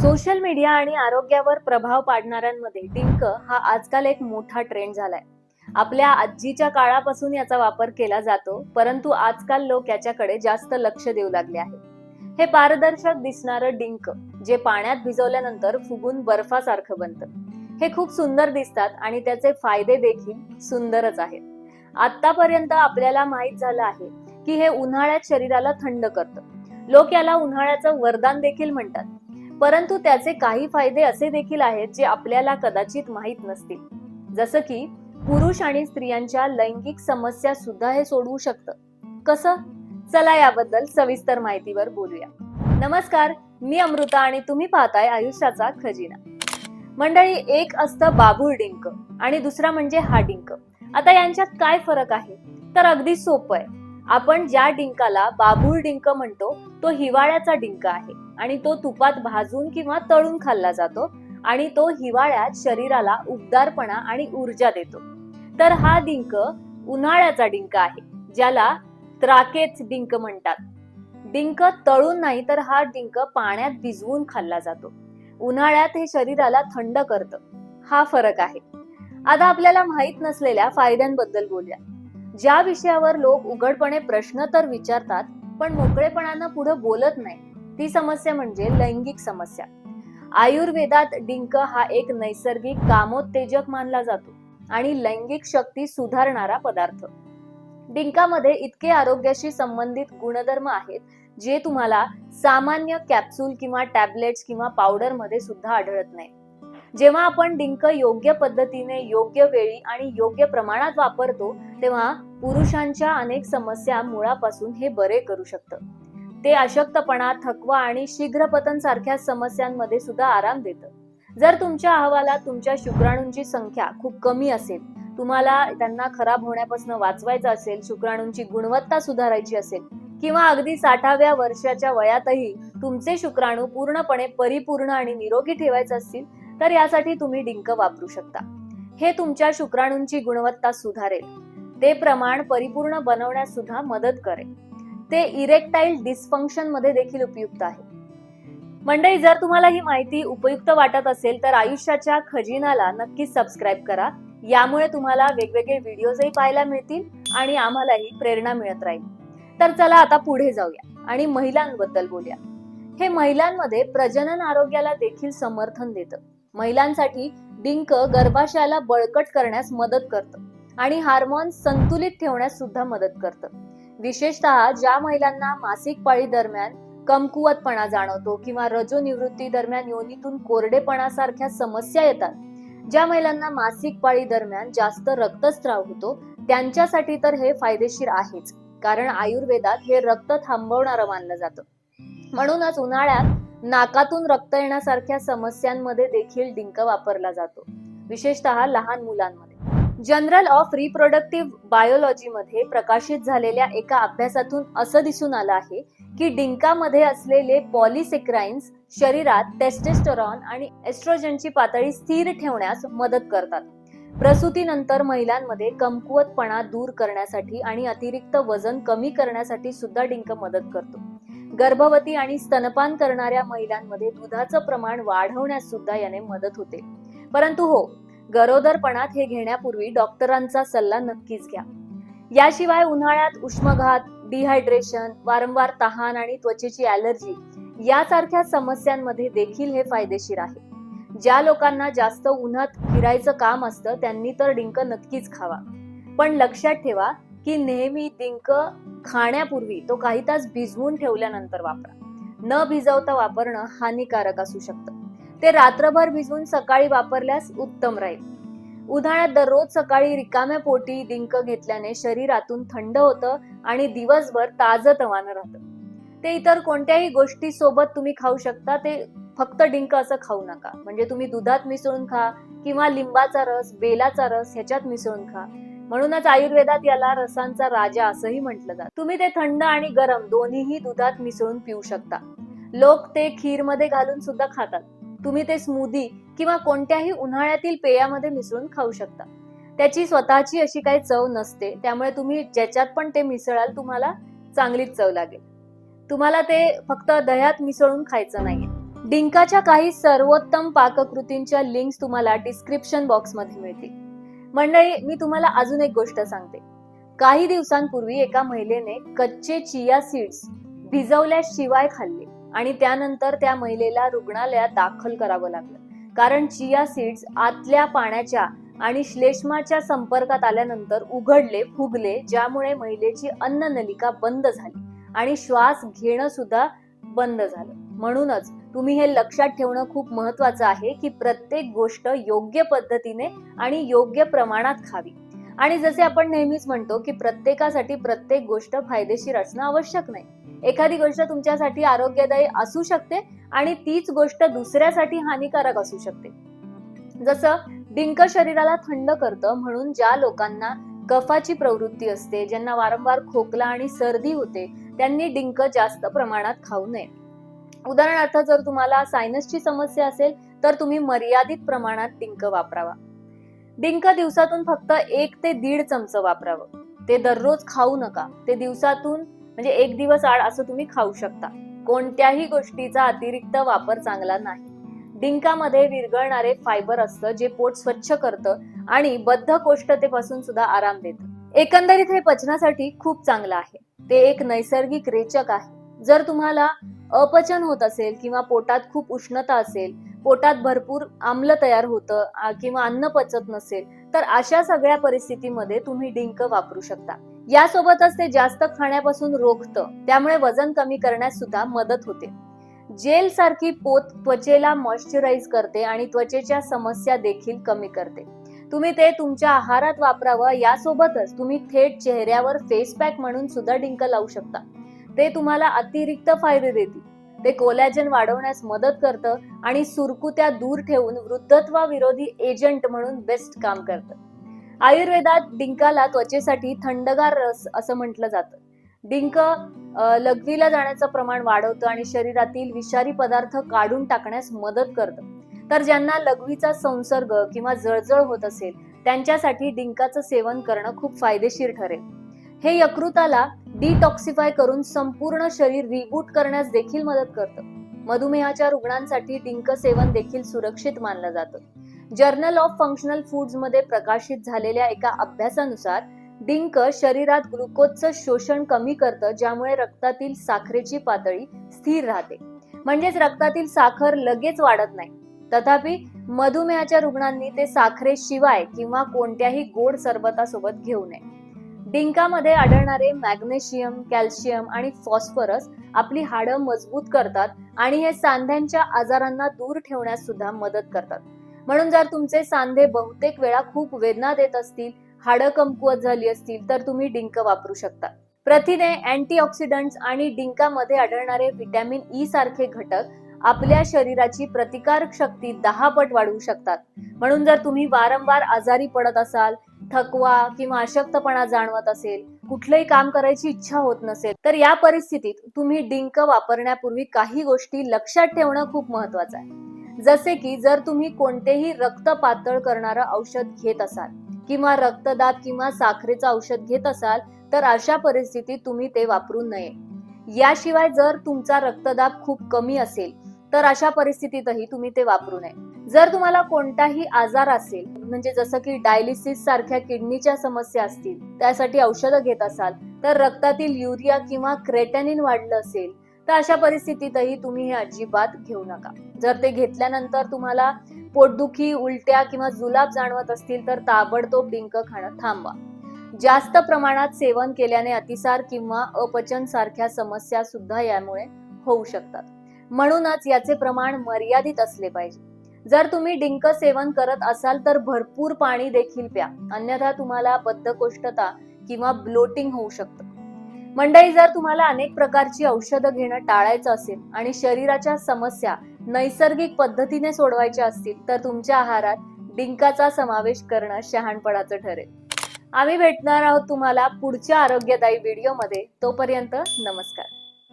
Social media आणि आरोग्यावर प्रभाव पाडणाऱ्यांमध्ये डिंक हा आजकाल एक मोठा ट्रेंड झालाय. आपल्या आजीच्या काळापासून याचा वापर केला जातो परंतु आजकाल लोक याच्याकडे जास्त लक्ष देऊ लागले आहे हे पारदर्शक दिसणारं डिंक जे पाण्यात भिजवल्यानंतर फुगून बर्फासारखं बनतं. हे खूप सुंदर दिसतात आणि त्याचे फायदे देखील सुंदरच आहेत. आतापर्यंत आपल्याला माहीत झालं आहे की हे उन्हाळ्यात शरीराला थंड करतं. लोक याला उन्हाळ्याचं वरदान देखील म्हणतात. परंतु त्याचे काही फायदे असे देखील आहेत जे आपल्याला कदाचित माहीत नसतील. जसं की पुरुष आणि स्त्रियांच्या लैंगिक समस्या सुद्धा हे सोडवू शकतं. कसं? चला याबद्दल सविस्तर माहितीवर बोलूया. नमस्कार मी अमृता आणि तुम्ही पाहताय आयुष्याचा खजिना. मंडळी एक असतं बाबूळ डिंक आणि दुसरा म्हणजे हा डिंक. आता यांच्यात काय फरक आहे? तर अगदी सोपं आहे. आपण ज्या डिंकाला बाबूळ डिंक म्हणतो तो हिवाळ्याचा डिंक आहे आणि तो तुपात भाजून किंवा तळून खाल्ला जातो आणि तो हिवाळ्यात शरीराला उबदारपणा आणि ऊर्जा देतो. तर हा डिंक उन्हाळ्याचा डिंक आहे ज्याला त्राकेच डिंक म्हणतात. डिंक तळून नाही तर हा डिंक पाण्यात भिजवून खाल्ला जातो. उन्हाळ्यात हे शरीराला थंड करतं. हा फरक आहे. आता आपल्याला माहीत नसलेल्या फायद्यांबद्दल बोलूया. ज्या विषयावर लोक उघडपणे प्रश्न तर विचारतात पण मोकळेपणानं पुढे बोलत नाही. ती समस्या म्हणजे लैंगिक समस्या. आयुर्वेदात डिंक हा एक नैसर्गिक कामोत्तेजक मानला जातो आणि लैंगिक शक्ती सुधारणारा पदार्थ. डिंकामध्ये इतके आरोग्याशी संबंधित गुणधर्म आहेत जे तुम्हाला सामान्य कॅप्सूल किंवा टॅबलेट्स किंवा पावडरमध्ये सुद्धा आढळत नाही. जेव्हा आपण डिंक योग्य पद्धतीने योग्य वेळी आणि योग्य प्रमाणात वापरतो तेव्हा पुरुषांच्या अनेक समस्या मुळापासून हे बरे करू शकतं. ते अशक्तपणा थकवा आणि शीघ्रपतन सारख्या समस्यांमध्ये सुद्धा आराम देतं. जर तुमच्या अहवालात तुमच्या शुक्राणूंची संख्या खूप कमी असेल तुम्हाला त्यांना खराब होण्यापासून वाचवायचं असेल शुक्राणूंची गुणवत्ता सुधारायची असेल किंवा अगदी साठाव्या वर्षाच्या वयातही तुमचे शुक्राणू पूर्णपणे परिपूर्ण आणि निरोगी ठेवायचे असतील तर यासाठी तुम्ही डिंक वापरू शकता. हे तुमच्या शुक्राणूंची गुणवत्ता सुधारेल. ते प्रमाण परिपूर्ण बनवण्यास सुद्धा मदत करेल. ते इरेक्टाईल डिस्फंक्शनमध्ये देखील उपयुक्त आहे. मंडळी जर तुम्हाला ही माहिती उपयुक्त वाटत असेल तर आयुष्याच्या खजिनाला नक्की सबस्क्राईब करा. यामुळे तुम्हाला वेगवेगळे व्हिडिओजही पाहायला मिळतील आणि आम्हालाही प्रेरणा मिळत राहील. तर चला आता पुढे जाऊया आणि महिलांबद्दल बोलूया. हे महिलांमध्ये प्रजनन आरोग्याला देखील समर्थन देतं. महिलांसाठी डिंक गर्भाशयाला बळकट करण्यास मदत करतं आणि हार्मोन संतुलित ठेवण्यास सुद्धा मदत करतं. विशेषतः ज्या महिलांना मासिक पाळी दरम्यान कमकुवतपणा जाणवतो किंवा रजोनिवृत्ती दरम्यान योनीतून कोरडेपणासारख्या समस्या येतात ज्या महिलांना मासिक पाळी दरम्यान जास्त रक्तस्त्राव होतो त्यांच्यासाठी तर हे फायदेशीर आहेच कारण आयुर्वेदात हे रक्त थांबवणारं मानलं जातं. म्हणूनच उन्हाळ्यात नाकातून रक्त येण्यासारख्या समस्यांमध्ये देखील डिंक वापरला जातो. विशेषतः लहान मुलांमध्ये. जनरल ऑफ रिप्रोडक्टिव्ह बायोलॉजीमध्ये प्रकाशित झालेल्या एका अभ्यासातून असं दिसून आलं आहे की डिंकामध्ये असलेले पॉलिसेक्राइन्स शरीरात टेस्टेस्टरॉन आणि एस्ट्रोजनची पातळी स्थिर ठेवण्यास मदत करतात. प्रसूतीनंतर महिलांमध्ये कमकुवतपणा दूर करण्यासाठी आणि अतिरिक्त वजन कमी करण्यासाठी सुद्धा डिंक मदत करतो. गर्भवती आणि स्तनपान करणाऱ्या महिलांमध्ये दुधाचं प्रमाण वाढवण्यास सुद्धा याने मदत होते. परंतु हो गरोदरपणात हे घेण्यापूर्वी डॉक्टरांचा सल्ला नक्कीच घ्या. याशिवाय उन्हाळ्यात उष्मघात डिहायड्रेशन वारंवार तहान आणि त्वचेची ऍलर्जी यासारख्या समस्यांमध्ये देखील हे फायदेशीर आहे. ज्या लोकांना जास्त उन्हात फिरायचं काम असतं त्यांनी तर डिंक नक्कीच खावा. पण लक्षात ठेवा की नेहमी डिंक खाण्यापूर्वी तो काही तास भिजवून ठेवल्यानंतर वापरा. न भिजवता वापरणं हानिकारक असू शकतं. ते रात्रभर भिजवून सकाळी वापरल्यास उत्तम राहील. उन्हाळ्यात दररोज सकाळी रिकाम्या पोटी डिंक घेतल्याने शरीरातून थंड होतं आणि दिवसभर ताजतवानं राहतं. ते इतर कोणत्याही गोष्टी सोबत तुम्ही खाऊ शकता ते फक्त डिंक असं खाऊ नका. म्हणजे तुम्ही दुधात मिसळून खा किंवा लिंबाचा रस बेलाचा रस ह्याच्यात मिसळून खा. म्हणूनच आयुर्वेदात याला रसांचा राजा असंही म्हटलं जातं. तुम्ही ते थंड आणि गरम दोन्हीही दुधात मिसळून पिऊ शकता. लोक ते खीरमध्ये घालून सुद्धा खातात. तुम्ही ते स्मूदी किंवा कोणत्याही उन्हाळ्यातील पेयामध्ये मिसळून खाऊ शकता. त्याची स्वतःची अशी काही चव नसते त्यामुळे तुम्ही ज्याच्यात पण ते मिसळाल तुम्हाला चांगलीच चव लागेल. तुम्हाला ते फक्त दह्यात मिसळून खायचं नाहीये. डिंकाच्या काही सर्वोत्तम पाककृतींच्या लिंक्स तुम्हाला डिस्क्रिप्शन बॉक्समध्ये मिळतील. मंडळी मी तुम्हाला अजून एक गोष्ट सांगते. काही दिवसांपूर्वी एका महिलेने कच्चे चिया सीड्स भिजवल्याशिवाय खाल्ले आणि त्यानंतर त्या महिलेला रुग्णालयात दाखल करावं लागलं. कारण चिया सीड्स आतल्या पाण्याच्या आणि श्लेष्माच्या संपर्कात आल्यानंतर उघडले फुगले ज्यामुळे महिलेची अन्ननलिका बंद झाली आणि श्वास घेणं सुद्धा बंद झालं. म्हणूनच तुम्ही हे लक्षात ठेवणं खूप महत्वाचं आहे की प्रत्येक गोष्ट योग्य पद्धतीने आणि योग्य प्रमाणात खावी. आणि जसे आपण नेहमीच म्हणतो की प्रत्येकासाठी प्रत्येक गोष्ट फायदेशीर असणं आवश्यक नाही. एखादी गोष्ट तुमच्यासाठी आरोग्यदायी असू शकते आणि तीच गोष्ट दुसऱ्यासाठी हानिकारक असू शकते. जसं डिंक शरीराला थंड करतं म्हणून ज्या लोकांना कफाची प्रवृत्ती असते ज्यांना वारंवार खोकला आणि सर्दी होते त्यांनी डिंक जास्त प्रमाणात खाऊ नये. उदाहरणार्थ जर तुम्हाला सायनसची समस्या असेल तर तुम्ही मर्यादित प्रमाणात डिंक वापरावा. डिंक दिवसातून फक्त एक ते दीड चमच वापरावं. ते दररोज खाऊ नका. ते दिवसातून म्हणजे एक दिवस आड असं तुम्ही खाऊ शकता. कोणत्याही गोष्टीचा अतिरिक्त वापर चांगला नाही. डिंकामध्ये विरघळणारे फायबर असतं जे पोट स्वच्छ करतं आणि बद्ध कोष्ठतेपासून सुद्धा आराम देतं. एकंदरीत हे पचनासाठी खूप चांगलं आहे. ते एक नैसर्गिक रेचक आहे. जर तुम्हाला अपचन होत असेल किंवा पोटात खूप उष्णता असेल पोटात भरपूर आम्ल तयार होतं किंवा अन्न पचत नसेल तर अशा सगळ्या परिस्थितीमध्ये तुम्ही डिंक वापरू शकता. यासोबतच ते जास्त खाण्यापासून रोखतं त्यामुळे वजन कमी करण्यास सुद्धा मदत होते. जेल सारखी पोत त्वचेला मॉइश्चराइज करते आणि त्वचेच्या समस्या देखील कमी करते. तुम्ही ते तुमच्या आहारात वापरावं यासोबतच तुम्ही थेट चेहऱ्यावर फेस पॅक म्हणून सुद्धा डिंक लावू शकता. ते तुम्हाला अतिरिक्त फायदे देतील. ते कोलॅजन वाढवण्यास मदत करतं आणि सुरकुत्या दूर ठेवून वृद्धत्वाविरोधी एजंट म्हणून बेस्ट काम करतं. आयुर्वेदात डिंकाला त्वचेसाठी थंडगार रस असं म्हटलं जातं. डिंक लघवीला जाण्याचं प्रमाण वाढवतं आणि शरीरातील विषारी पदार्थ काढून टाकण्यास मदत करतं. तर ज्यांना लघवीचा संसर्ग किंवा जळजळ होत असेल त्यांच्यासाठी डिंकाचं सेवन करणं खूप फायदेशीर ठरेल. हे यकृताला डिटॉक्सिफाय करून संपूर्ण शरीर रिबूट करण्यास देखील मदत करतं. मधुमेहाच्या रुग्णांसाठी डिंक सेवन देखील सुरक्षित मानलं जातं. जर्नल ऑफ फंक्शनल फूड्समध्ये प्रकाशित झालेल्या एका अभ्यासानुसार डिंक शरीरात ग्लुकोजचं शोषण कमी करतं ज्यामुळे रक्तातील साखरेची पातळी स्थिर राहते. म्हणजेच रक्तातील साखर लगेच वाढत नाही. तथापि मधुमेहाच्या रुग्णांनी ते साखरेशिवाय किंवा कोणत्याही गोड सरबतासोबत घेऊ नये. डिंकामध्ये आढळणारे मॅग्नेशियम कॅल्शियम आणि फॉस्फरस आपली हाडं मजबूत करतात आणि हे सांध्यांच्या आजारांना दूर ठेवण्यास सुद्धा मदत करतात. म्हणून जर तुमचे सांधे बहुतेक वेळा खूप वेदना देत असतील हाडं कमकुवत झाली असतील तर तुम्ही डिंक वापरू शकता. प्रथिने अँटीऑक्सिडंट्स आणि डिंकामध्ये आढळणारे व्हिटॅमिन ई सारखे घटक आपल्या शरीराची प्रतिकारक शक्ती दहा पट वाढवू शकतात. म्हणून जर तुम्ही वारंवार आजारी पडत असाल थकवा किंवा अशक्तपणा जाणवत असेल कुठलंही काम करायची इच्छा होत नसेल तर या परिस्थितीत तुम्ही डिंक वापरण्यापूर्वी काही गोष्टी लक्षात ठेवणं खूप महत्वाचं आहे. जसे की जर तुम्ही कोणतेही रक्त पातळ करणारं औषध घेत असाल किंवा रक्तदाब किंवा साखरेचं औषध घेत असाल तर अशा परिस्थितीत तुम्ही ते वापरू नये. याशिवाय जर तुमचा रक्तदाब खूप कमी असेल तर अशा परिस्थितीतही तुम्ही ते वापरू नये. जर तुम्हाला कोणताही आजार असेल म्हणजे जसं की डायलिसिस सारख्या किडनीच्या समस्या असतील त्यासाठी औषधं घेत असाल तर रक्तातील युरिया किंवा क्रेटॅनिन वाढलं असेल तर अशा परिस्थितीतही तुम्ही हे अजिबात घेऊ नका. जर ते घेतल्यानंतर तुम्हाला पोटदुखी उलट्या किंवा जुलाब जाणवत असतील तर ताबडतोब डिंक खाणं थांबवा. जास्त प्रमाणात सेवन केल्याने अतिसार किंवा अपचन सारख्या समस्या सुद्धा यामुळे होऊ शकतात. म्हणूनच याचे प्रमाण मर्यादित असले पाहिजे. जर तुम्ही डिंक सेवन करत असाल तर भरपूर पाणी देखील प्या. अन्यथा तुम्हाला बद्धकोष्ठता किंवा ब्लोटिंग होऊ शकतं. मंडळी जर तुम्हाला अनेक प्रकारची औषधं घेणं टाळायचं असेल आणि शरीराच्या समस्या नैसर्गिक पद्धतीने सोडवायच्या असतील तर तुमच्या आहारात डिंकाचा समावेश करणं शहाणपणाचं ठरेल. आम्ही भेटणार आहोत तुम्हाला पुढच्या आरोग्यदायी व्हिडिओमध्ये. तोपर्यंत नमस्कार.